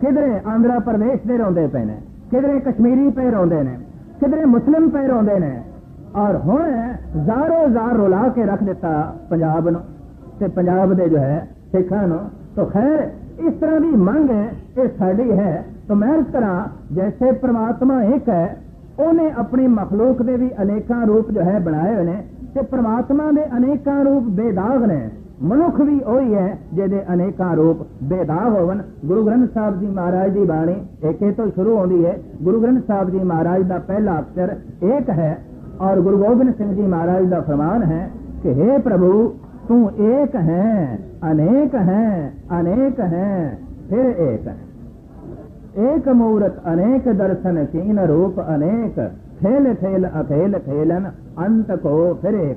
ਕਿਧਰੇ ਆਂਧਰਾ ਪ੍ਰਦੇਸ਼ ਦੇ ਰੋਂਦੇ ਪਏ ਨੇ, ਕਿਧਰੇ ਕਸ਼ਮੀਰੀ ਪੈ ਰੋਂਦੇ ਨੇ, ਕਿਧਰੇ ਮੁਸਲਿਮ ਪੈ ਰੋਂਦੇ ਨੇ, ਔਰ ਹੁਣ ਜ਼ਾਰੋ ਜ਼ਾਰ ਰੁਲਾ ਕੇ ਰੱਖ ਦਿੱਤਾ ਪੰਜਾਬ ਨੂੰ ਤੇ ਪੰਜਾਬ ਦੇ ਜੋ ਹੈ ਸਿੱਖਾਂ ਨੂੰ। ਤਾਂ ਖੈਰ, ਇਸ ਤਰ੍ਹਾਂ ਦੀ ਮੰਗ ਹੈ, ਇਹ ਸਾਡੀ ਹੈ। ਤਾਂ ਮੈਂ ਇਸ ਤਰ੍ਹਾਂ ਜੈਸੇ ਪ੍ਰਮਾਤਮਾ ਇੱਕ ਹੈ, ਉਹਨੇ ਆਪਣੀ ਮਖਲੂਕ ਦੇ ਵੀ ਅਨੇਕਾਂ ਰੂਪ ਜੋ ਹੈ ਬਣਾਏ ਹੋਏ ਨੇ ਤੇ ਪ੍ਰਮਾਤਮਾ ਦੇ ਅਨੇਕਾਂ ਰੂਪ ਬੇਦਾਗ ਨੇ। ਮਨੁੱਖ ਵੀ ਉਹੀ ਹੈ ਜਿਹਦੇ ਅਨੇਕਾਂ ਰੂਪ ਬੇਦਾ ਹੋਵਨ। ਗੁਰੂ ਗ੍ਰੰਥ ਸਾਹਿਬ ਜੀ ਮਹਾਰਾਜ ਦੀ ਬਾਣੀ ਏਕੇ ਤੋਂ ਸ਼ੁਰੂ ਹੁੰਦੀ ਹੈ। ਗੁਰੂ ਗ੍ਰੰਥ ਸਾਹਿਬ ਜੀ ਮਹਾਰਾਜ ਦਾ ਪਹਿਲਾ ਅਕਸ਼ਰ ਏਕ ਹੈ ਔਰ ਗੁਰੂ ਗੋਬਿੰਦ ਸਿੰਘ ਜੀ ਮਹਾਰਾਜ ਦਾ ਫਰਮਾਨ ਹੈ ਕਿ हे ਪ੍ਰਭੂ, ਤੂੰ ਏਕ ਹੈ, ਅਨੇਕ ਹੈ ਅਨੇਕ ਹੈ, ਫਿਰ ਏਕ ਹੈ। ਏਕ ਮੂਰਤ ਅਨੇਕ ਦਰਸ਼ਨ ਕੀਨ ਰੂਪ ਅਨੇਕ, ਖੇਲ ਖੇਲ ਅਖੇਲ ਖੇਲਨ, ਅੰਤ ਕੋ ਫਿਰ ਏਕ।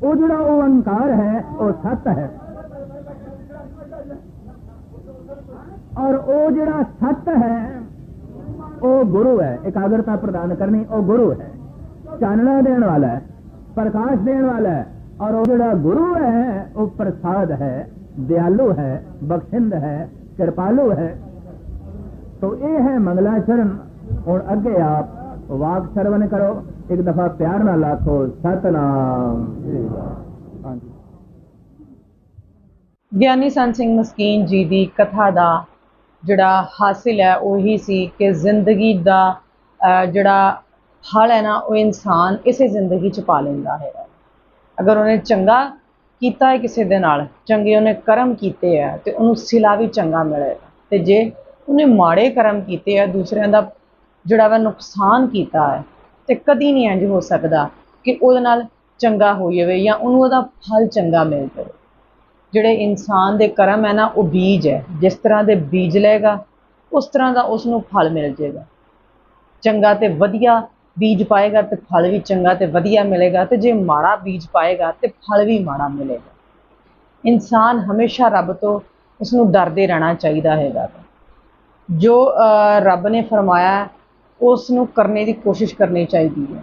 وہ جڑا وہ انکار ہے، وہ ست ہے۔ اور وہ جڑا ست ہے، وہ گرو ہے۔ ایکاگرتا پردان کرنی، وہ گرو ہے۔ چاننا دین والا ہے، پرکاش دین والا ہے۔ اور وہ جڑا گرو ہے، وہ پرساد ہے، دیالو ہے، بخشند ہے، کرپالو ہے۔ تو یہ ہے منگلا چرن۔ ہوں اگے آپ واک سرون کرو۔ ਇੱਕ ਦਫਾ ਪਿਆਰ ਨਾਲ ਆਖੋ ਸਤਨਾਮ। ਗਿਆਨੀ ਸੰਤ ਸਿੰਘ ਮਸਕੀਨ ਜੀ ਦੀ ਕਥਾ ਦਾ ਜਿਹੜਾ ਹਾਸਿਲ ਹੈ ਉਹੀ ਸੀ ਕਿ ਜ਼ਿੰਦਗੀ ਦਾ ਜਿਹੜਾ ਫਲ ਹੈ ਨਾ ਉਹ ਇਨਸਾਨ ਇਸੇ ਜ਼ਿੰਦਗੀ ਚ ਪਾ ਲੈਂਦਾ ਹੈ। ਅਗਰ ਉਹਨੇ ਚੰਗਾ ਕੀਤਾ ਹੈ ਕਿਸੇ ਦੇ ਨਾਲ ਚੰਗੇ ਉਹਨੇ ਕਰਮ ਕੀਤੇ ਆ ਤੇ ਉਹਨੂੰ ਸਿਲਾ ਵੀ ਚੰਗਾ ਮਿਲੇਗਾ ਤੇ ਜੇ ਉਹਨੇ ਮਾੜੇ ਕਰਮ ਕੀਤੇ ਆ ਦੂਸਰਿਆਂ ਦਾ ਜਿਹੜਾ ਵਾ ਨੁਕਸਾਨ ਕੀਤਾ ਹੈ ਤੇ ਕਦੀ ਨਹੀਂ ਇੰਜ ਹੋ ਸਕਦਾ ਕਿ ਉਹਦੇ ਨਾਲ ਚੰਗਾ ਹੋ ਜਾਵੇ ਜਾਂ ਉਹਨੂੰ ਉਹਦਾ ਫਲ ਚੰਗਾ ਮਿਲ ਜਾਵੇ। ਜਿਹੜੇ ਇਨਸਾਨ ਦੇ ਕਰਮ ਹੈ ਨਾ, ਉਹ ਬੀਜ ਹੈ। ਜਿਸ ਤਰ੍ਹਾਂ ਦੇ ਬੀਜ ਲਏਗਾ, ਉਸ ਤਰ੍ਹਾਂ ਦਾ ਉਸ ਨੂੰ ਫਲ ਮਿਲ ਜਾਏਗਾ। ਚੰਗਾ ਤੇ ਵਧੀਆ ਬੀਜ ਪਾਏਗਾ ਤੇ ਫਲ ਵੀ ਚੰਗਾ ਤੇ ਵਧੀਆ ਮਿਲੇਗਾ ਤੇ ਜੇ ਮਾੜਾ ਬੀਜ ਪਾਏਗਾ ਤੇ ਫਲ ਵੀ ਮਾੜਾ ਮਿਲੇਗਾ। ਇਨਸਾਨ ਹਮੇਸ਼ਾ ਰੱਬ ਤੋਂ ਉਸ ਨੂੰ ਡਰਦੇ ਰਹਿਣਾ ਚਾਹੀਦਾ ਹੈਗਾ। ਜੋ ਰੱਬ ਨੇ ਫਰਮਾਇਆ ਉਸ ਨੂੰ ਕਰਨੇ ਦੀ ਕੋਸ਼ਿਸ਼ ਕਰਨੀ ਚਾਹੀਦੀ ਹੈ।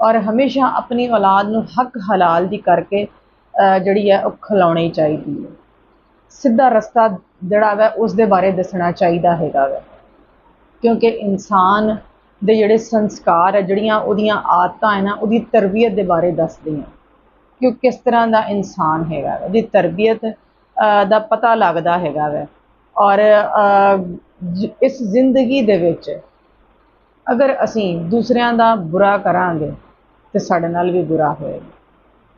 ਔਰ ਹਮੇਸ਼ਾ ਆਪਣੀ ਔਲਾਦ ਨੂੰ ਹੱਕ ਹਲਾਲ ਦੀ ਕਰਕੇ ਜਿਹੜੀ ਹੈ, ਉਹ ਖਿਲਾਉਣੀ ਚਾਹੀਦੀ ਹੈ। ਸਿੱਧਾ ਰਸਤਾ ਜਿਹੜਾ ਵਾ ਉਸ ਦੇ ਬਾਰੇ ਦੱਸਣਾ ਚਾਹੀਦਾ ਹੈਗਾ ਵਾ। ਕਿਉਂਕਿ ਇਨਸਾਨ ਦੇ ਜਿਹੜੇ ਸੰਸਕਾਰ ਹੈ ਜਿਹੜੀਆਂ ਉਹਦੀਆਂ ਆਦਤਾਂ ਹੈ ਨਾ ਉਹਦੀ ਤਰਬੀਅਤ ਦੇ ਬਾਰੇ ਦੱਸਦੀਆਂ ਕਿ ਉਹ ਕਿਸ ਤਰ੍ਹਾਂ ਦਾ ਇਨਸਾਨ ਹੈਗਾ ਵਾ। ਉਹਦੀ ਤਰਬੀਅਤ ਦਾ ਪਤਾ ਲੱਗਦਾ ਹੈਗਾ ਵੈ। ਔਰ ਇਸ ਜ਼ਿੰਦਗੀ ਦੇ ਵਿੱਚ ਅਗਰ ਅਸੀਂ ਦੂਸਰਿਆਂ ਦਾ ਬੁਰਾ ਕਰਾਂਗੇ ਤੇ ਸਾਡੇ ਨਾਲ ਵੀ ਬੁਰਾ ਹੋਏਗਾ।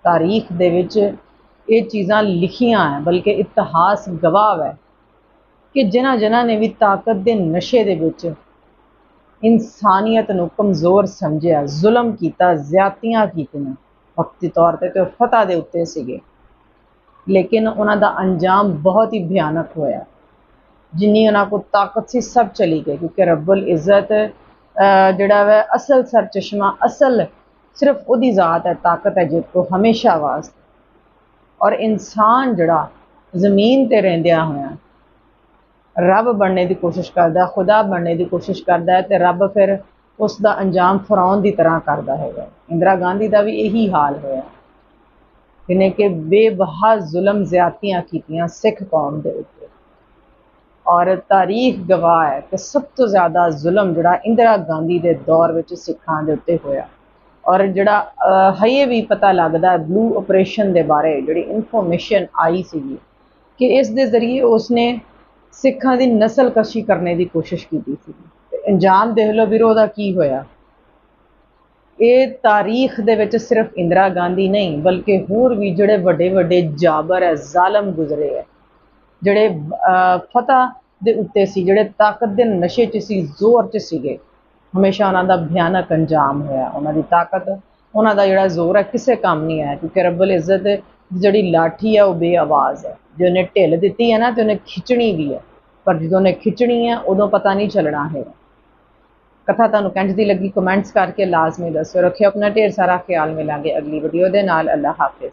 ਤਾਰੀਖ ਦੇ ਵਿੱਚ ਇਹ ਚੀਜ਼ਾਂ ਲਿਖੀਆਂ ਹੈ, ਬਲਕਿ ਇਤਿਹਾਸ ਗਵਾਹ ਹੈ ਕਿ ਜਿਨ੍ਹਾਂ ਜਿਨ੍ਹਾਂ ਨੇ ਵੀ ਤਾਕਤ ਦੇ ਨਸ਼ੇ ਦੇ ਵਿੱਚ ਇਨਸਾਨੀਅਤ ਨੂੰ ਕਮਜ਼ੋਰ ਸਮਝਿਆ, ਜ਼ੁਲਮ ਕੀਤਾ ਜ਼ਿਆਤੀਆਂ ਕੀਤੀਆਂ। ਵਕਤੀ ਤੌਰ ਤੇ ਤੇ ਉਹ ਫਤਹ ਦੇ ਉੱਤੇ ਸੀਗੇ। ਲੇਕਿਨ ਉਹਨਾਂ ਦਾ ਅੰਜਾਮ ਬਹੁਤ ਹੀ ਭਿਆਨਕ ਹੋਇਆ। ਜਿੰਨੀ ਉਹਨਾਂ ਕੋਲ ਤਾਕਤ ਸੀ, ਸਭ ਚਲੀ ਗਈ ਕਿਉਂਕਿ ਰੱਬਲ ਇੱਜ਼ਤ ਅਹ, ਜਿਹੜਾ ਵੈ ਅਸਲ ਸਰਚਸ਼ਮਾ ਅਸਲ ਸਿਰਫ ਉਹਦੀ ਜ਼ਾਤ ਹੈ ਤਾਕਤ ਹੈ ਜਿਸ ਕੋ ਹਮੇਸ਼ਾ ਵਾਸਤੇ। ਔਰ ਇਨਸਾਨ ਜਿਹੜਾ ਜ਼ਮੀਨ ਤੇ ਰਹਿੰਦਿਆਂ ਹੋਇਆ ਰੱਬ ਬਣਨੇ ਦੀ ਕੋਸ਼ਿਸ਼ ਕਰਦਾ ਖੁਦਾ ਬਣਨੇ ਦੀ ਕੋਸ਼ਿਸ਼ ਕਰਦਾ ਹੈ ਤੇ ਰੱਬ ਫਿਰ ਉਸ ਦਾ ਅੰਜਾਮ ਫਰਾਉਨ ਦੀ ਤਰ੍ਹਾਂ ਕਰਦਾ ਹੈਗਾ ਇੰਦਰਾ ਗਾਂਧੀ ਦਾ ਵੀ ਇਹੀ ਹਾਲ ਹੋਇਆ। ਜਿਹਨੇ ਕਿ ਬੇਬਹਾ ਜ਼ੁਲਮ ਜ਼ਿਆਦਤੀਆਂ ਕੀਤੀਆਂ ਸਿੱਖ ਕੌਮ ਦੇ ਉੱਤੇ। ਔਰ ਤਾਰੀਖ ਗਵਾਹ ਹੈ ਕਿ ਸਭ ਤੋਂ ਜ਼ਿਆਦਾ ਜ਼ੁਲਮ ਜਿਹੜਾ ਇੰਦਰਾ ਗਾਂਧੀ ਦੇ ਦੌਰ ਵਿੱਚ ਸਿੱਖਾਂ ਦੇ ਉੱਤੇ ਹੋਇਆ। ਔਰ ਜਿਹੜਾ ਅਹ, ਹਜੇ ਵੀ ਪਤਾ ਲੱਗਦਾ ਬਲੂ ਆਪਰੇਸ਼ਨ ਦੇ ਬਾਰੇ ਜਿਹੜੀ ਇਨਫੋਰਮੇਸ਼ਨ ਆਈ ਸੀਗੀ ਕਿ ਇਸ ਦੇ ਜ਼ਰੀਏ ਉਸਨੇ ਸਿੱਖਾਂ ਦੀ ਨਸਲਕਸ਼ੀ ਕਰਨ ਦੀ ਕੋਸ਼ਿਸ਼ ਕੀਤੀ ਸੀ। ਅੰਜਾਮ ਦੇਖ ਲਓ ਵੀਰੋ ਦਾ ਕੀ ਹੋਇਆ। ਇਹ ਤਾਰੀਖ ਦੇ ਵਿੱਚ ਸਿਰਫ ਇੰਦਰਾ ਗਾਂਧੀ ਨਹੀਂ ਬਲਕਿ ਹੋਰ ਵੀ ਜਿਹੜੇ ਵੱਡੇ ਵੱਡੇ ਜਾਬਰ ਹੈ ਜ਼ਾਲਮ ਗੁਜ਼ਰੇ ਹੈ। ਜਿਹੜੇ ਅਹ, ਫਤਹ ਦੇ ਉੱਤੇ ਸੀ ਜਿਹੜੇ ਤਾਕਤ ਦੇ ਨਸ਼ੇ 'ਚ ਸੀ ਜ਼ੋਰ 'ਚ ਸੀਗੇ ਹਮੇਸ਼ਾ ਉਹਨਾਂ ਦਾ ਭਿਆਨਕ ਅੰਜਾਮ ਹੋਇਆ। ਉਹਨਾਂ ਦੀ ਤਾਕਤ ਉਹਨਾਂ ਦਾ ਜਿਹੜਾ ਜ਼ੋਰ ਹੈ ਕਿਸੇ ਕੰਮ ਨਹੀਂ ਆਇਆ ਕਿਉਂਕਿ ਰੱਬਲ ਇੱਜ਼ਤ ਜਿਹੜੀ ਲਾਠੀ ਹੈ ਉਹ ਬੇਆਵਾਜ਼ ਹੈ। ਜੇ ਉਹਨੇ ਢਿੱਲ ਦਿੱਤੀ ਹੈ ਨਾ ਤੇ ਉਹਨੇ ਖਿੱਚਣੀ ਵੀ ਹੈ। ਪਰ ਜਦੋਂ ਉਹਨੇ ਖਿੱਚਣੀ ਹੈ ਉਦੋਂ ਪਤਾ ਨਹੀਂ ਚੱਲਣਾ ਹੈਗਾ ਕਥਾ ਤੁਹਾਨੂੰ ਕਿੰਝ ਲੱਗੀ ਕਮੈਂਟਸ ਕਰਕੇ ਲਾਜ਼ਮੀ ਦੱਸੋ। ਰੱਖਿਓ ਆਪਣਾ ਢੇਰ ਸਾਰਾ ਖਿਆਲ ਮਿਲਾਂਗੇ ਅਗਲੀ ਵੀਡੀਓ ਦੇ ਨਾਲ। ਅੱਲਾ ਹਾਫਿਜ਼।